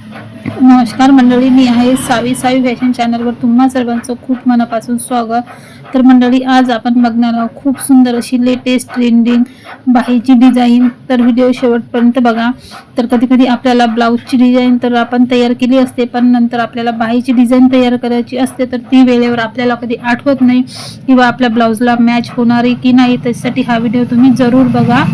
नमस्कार मंडळी मी आहे सावी सावी फॅशन चॅनलवर तुम्हा सर्वांचं खूप मनापासून स्वागत. तर मंडळी आज आपण बघणार आहोत खूप सुंदर अशी लेटेस्ट ट्रेंडिंग बाहीची डिझाईन तर व्हिडिओ शेवटपर्यंत बघा. तर कधी कधी आपल्याला ब्लाऊजची डिझाईन तर आपण तयार केली असते पण नंतर आपल्याला बाहीची डिझाईन तयार करायची असते तर ती वेळेवर आपल्याला कधी आठवत नाही किंवा आपल्या ब्लाऊजला मॅच होणारी की नाही त्याच्यासाठी हा व्हिडिओ तुम्ही जरूर बघा.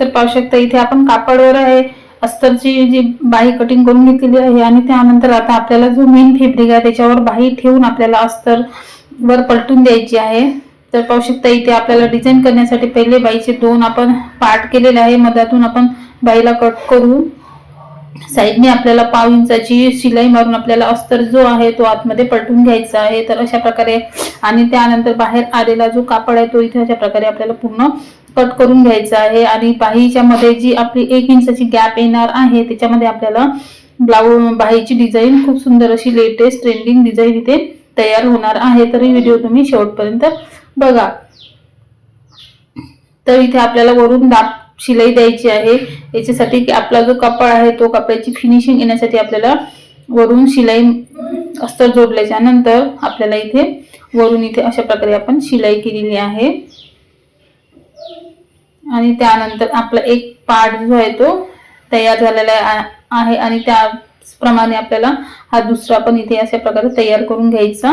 तर पाहू शकता इथे आपण कापडवर आहे. अस्तरची जी बाही कटिंग करून घेतलेली आहे आणि त्यानंतर आता आपल्याला जो मेन फेब्रिक आहे त्याच्यावर बाही ठेवून आपल्याला अस्तर वर पलटून द्यायची आहे. तर पाहू शकता इथे आपल्याला डिझाईन करण्यासाठी पहिले बाईचे दोन आपण पार्ट केलेले आहे. मधातून आपण बाईला कट करून साईडने आपल्याला पाव इंचाची शिलाई मारून आपल्याला अस्तर जो आहे तो आतमध्ये पलटून घ्यायचा आहे. तर अशा प्रकारे आणि त्यानंतर बाहेर आलेला जो कापड आहे तो इथे अशा प्रकारे आपल्याला पूर्ण कट करून घ्यायचा आहे. आणि बाहीच्या मध्ये जी आपली एक इंचाची गॅप येणार आहे त्याच्यामध्ये आपल्याला ब्लाऊज बाहीची डिझाईन खूप सुंदर अशी लेटेस्ट ट्रेंडिंग डिझाईन इथे तयार होणार आहे. तर ही व्हिडिओ तुम्ही शेवटपर्यंत बघा. तर इथे आपल्याला वरून दाब शिलाई द्यायची आहे. याच्यासाठी की आपला जो कपडा आहे तो कपड्याची फिनिशिंग येण्यासाठी आपल्याला वरून शिलाई अस्तर जोडल्याच्या नंतर आपल्याला इथे वरून इथे अशा प्रकारे आपण शिलाई केलेली आहे. आणि त्यानंतर आपला एक पार्ट जो आहे तो तयार झालेला आहे आणि त्याचप्रमाणे आपल्याला हा दुसरा पण इथे अशा प्रकारे तयार करून घ्यायचा.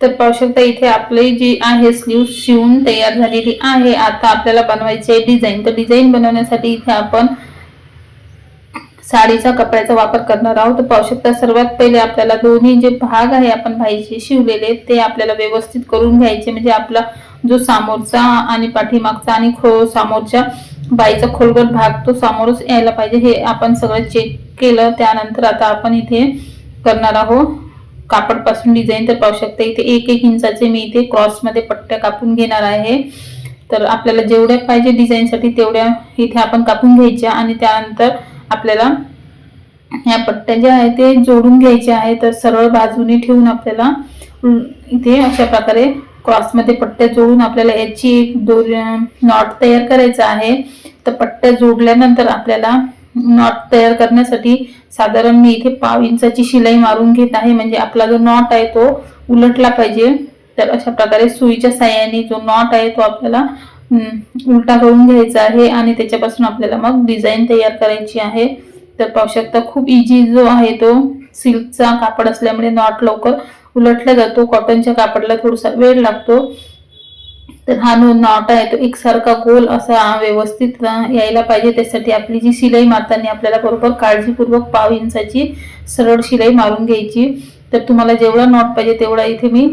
तर पाहू शकता इथे आपली जी आहे स्लीव शिवून तयार झालेली आहे. आता आपल्याला बनवायची आहे डिझाईन तर डिझाईन बनवण्यासाठी इथे आपण साडीचा कपड्याचा वापर करणार आहोत. तर पाहू शकता सर्वात पहिले आपल्याला दोन्ही जे भाग आहे आपण भाईचे शिवलेले ते आपल्याला व्यवस्थित करून घ्यायचे. म्हणजे आपला जो समोरचा आणि पाठीमागचा आणि खो समोरच्या बाईचा खोलगट भाग तो समोरच यायला पाहिजे. हे आपण सगळं चेक केलं त्यानंतर आता आपण इथे करणार आहोत कापडपासून डिझाईन तर पाहू शकता इथे एक एक इंचाचे मी इथे क्रॉसमध्ये पट्ट्या कापून घेणार आहे. तर आपल्याला जेवढ्या पाहिजे डिझाईनसाठी तेवढ्या इथे आपण कापून घ्यायच्या आणि त्यानंतर आपल्याला ह्या पट्ट्या ज्या आहेत ते जोडून घ्यायच्या आहे तर सरळ बाजूने ठेवून आपल्याला इथे अशा प्रकारे क्रॉसमध्ये पट्ट्या जोडून आपल्याला याची एक दोर नॉट तयार करायचा आहे. तर पट्ट्या जोडल्यानंतर आपल्याला नॉट तयार करण्यासाठी साधारण मी इथे पाव इंचाची शिलाई मारून घेत आहे. म्हणजे आपला जो नॉट आहे तो उलटला पाहिजे. तर अशा प्रकारे सुईच्या साह्याने जो नॉट आहे तो आपल्याला उलटा करून घ्यायचा आहे आणि त्याच्यापासून आपल्याला मग डिझाईन तयार करायची आहे. तर पाहू शकता खूप इझी जो आहे तो सिल्कचा कापड असल्यामुळे नॉट लवकर उलटला जातो. कॉटनच्या कापडला थोडासा वेळ लागतो. तर हा नो नॉट आहे तो एकसारखा गोल असा व्यवस्थित यायला पाहिजे. त्यासाठी आपली जी शिलाई मारताना आपल्याला बरोबर काळजीपूर्वक पाव इंचाची सरळ शिलाई मारून घ्यायची. तर तुम्हाला जेवढा नॉट पाहिजे तेवढा इथे मी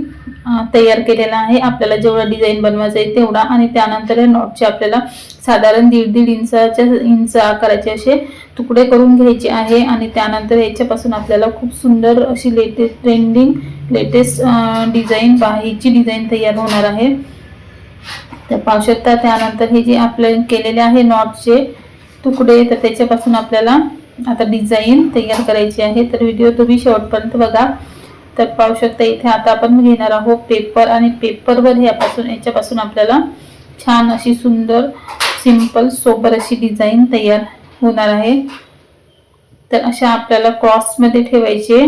तयार केलेला आहे. आपल्याला जेवढा डिझाईन बनवायचा आहे तेवढा. आणि त्यानंतर या नॉटचे आपल्याला साधारण दीड दीड इंचाच्या इंच आकाराचे असे तुकडे करून घ्यायचे आहे. आणि त्यानंतर याच्यापासून आपल्याला खूप सुंदर अशी लेटेस्ट ट्रेंडिंग लेटेस्ट डिझाईन पाहायची डिझाईन तयार होणार आहे. तर पाहू शकता त्यानंतर हे जे आपले केलेले आहे नॉटचे तुकडे तर त्याच्यापासून आपल्याला आता डिझाईन तयार करायची आहे. तर व्हिडिओ तुम्ही शेवटपर्यंत बघा. तर पाहू शकता इथे आता आपण घेणार आहोत पेपर आणि पेपरवर ह्यापासून याच्यापासून आपल्याला छान अशी सुंदर सिंपल सोबर अशी डिझाईन तयार होणार आहे. तर अशा आपल्याला क्रॉसमध्ये ठेवायचे.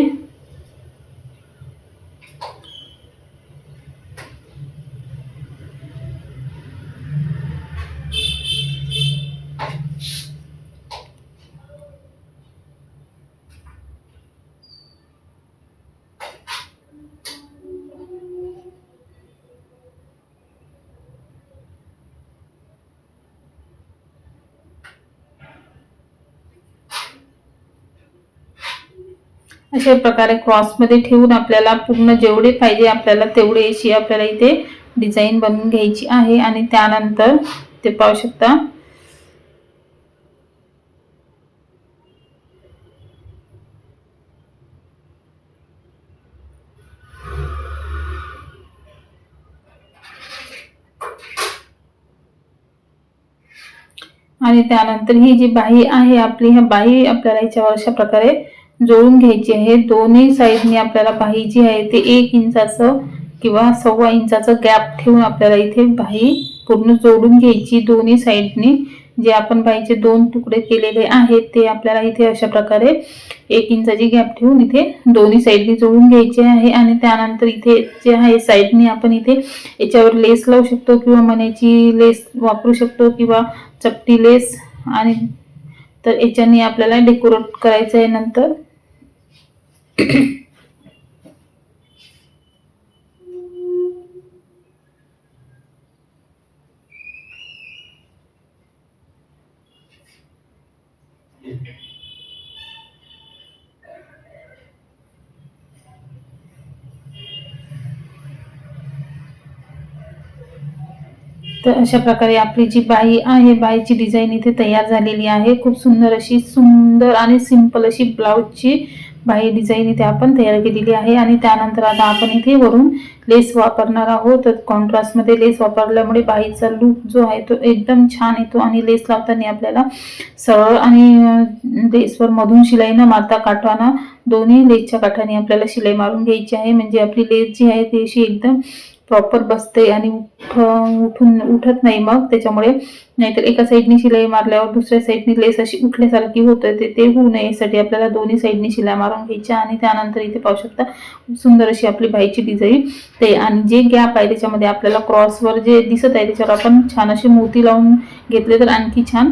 अशा प्रकारे क्रॉसमध्ये ठेवून आपल्याला पूर्ण जेवढे पाहिजे आपल्याला तेवढे अशी आपल्याला इथे डिझाईन बनवून घ्यायची आहे आणि त्यानंतर ते पाहू शकता. आणि त्यानंतर ही जी बाही आहे आपली ह्या बाही आपल्याला याच्यावर अशा प्रकारे जोडून घ्यायची आहे. दोन्ही साईडनी आपल्याला पाहिजे जी आहे. ते एक इंचाचं किंवा सव्वा इंचाचं गॅप ठेवून आपल्याला इथे बाही पूर्ण जोडून घ्यायची दोन्ही साईडनी जे आपण बाईचे दोन तुकडे केलेले आहेत ते आपल्याला इथे अशा प्रकारे एक इंचाची गॅप ठेवून इथे दोन्ही साईडनी जोडून घ्यायचे आहे. आणि त्यानंतर इथे जे आहे साईडनी आपण इथे याच्यावर लेस लावू शकतो किंवा मण्याची लेस वापरू शकतो किंवा चपटी लेस आणि तर याच्याने आपल्याला डेकोरेट करायचं आहे नंतर. तर अशा प्रकारे आपली जी बाई आहे बाईची डिझाईन इथे तयार झालेली आहे. खूप सुंदर अशी सुंदर आणि सिंपल अशी ब्लाऊजची बाह्य डिझाईन इथे आपण तयार केलेली आहे आणि त्यानंतर आता आपण इथे वरून लेस वापरणार आहोत. तर कॉन्ट्रास्टमध्ये लेस वापरल्यामुळे बाईचा लुक जो आहे तो एकदम छान येतो आणि लेस लावताना आपल्याला सरळ आणि लेसवर मधून शिलाई न मारता काठवाना दोन्ही लेसच्या काठाने आपल्याला शिलाई मारून घ्यायची आहे. म्हणजे आपली लेस जी आहे ती अशी एकदम प्रॉपर बसते आणि उठ उठून उठत नाही मग. त्याच्यामुळे नाहीतर एका साईडनी शिलाई मारल्यावर दुसऱ्या साईडनी लेस अशी उठल्यासारखी होतं. ते ते होऊ नये. यासाठी आपल्याला दोन्ही साईडनी शिलाई मारून घ्यायच्या आणि त्यानंतर इथे पाहू शकता सुंदर अशी आपली बाईची डिझाईन ते आणि जे गॅप आहे त्याच्यामध्ये आपल्याला क्रॉसवर जे दिसत आहे त्याच्यावर आपण छान अशी मोती लावून घेतले तर आणखी छान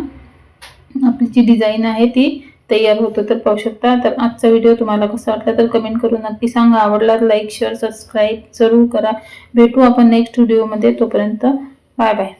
आपली जी डिझाईन आहे ती तयार होतं तर पाहू शकता. तर आजचा व्हिडिओ तुम्हाला कसा वाटला तर कमेंट करून नक्की सांगा. आवडला लाईक शेअर सबस्क्राईब जरूर करा. भेटू आपण नेक्स्ट व्हिडिओमध्ये तोपर्यंत बाय बाय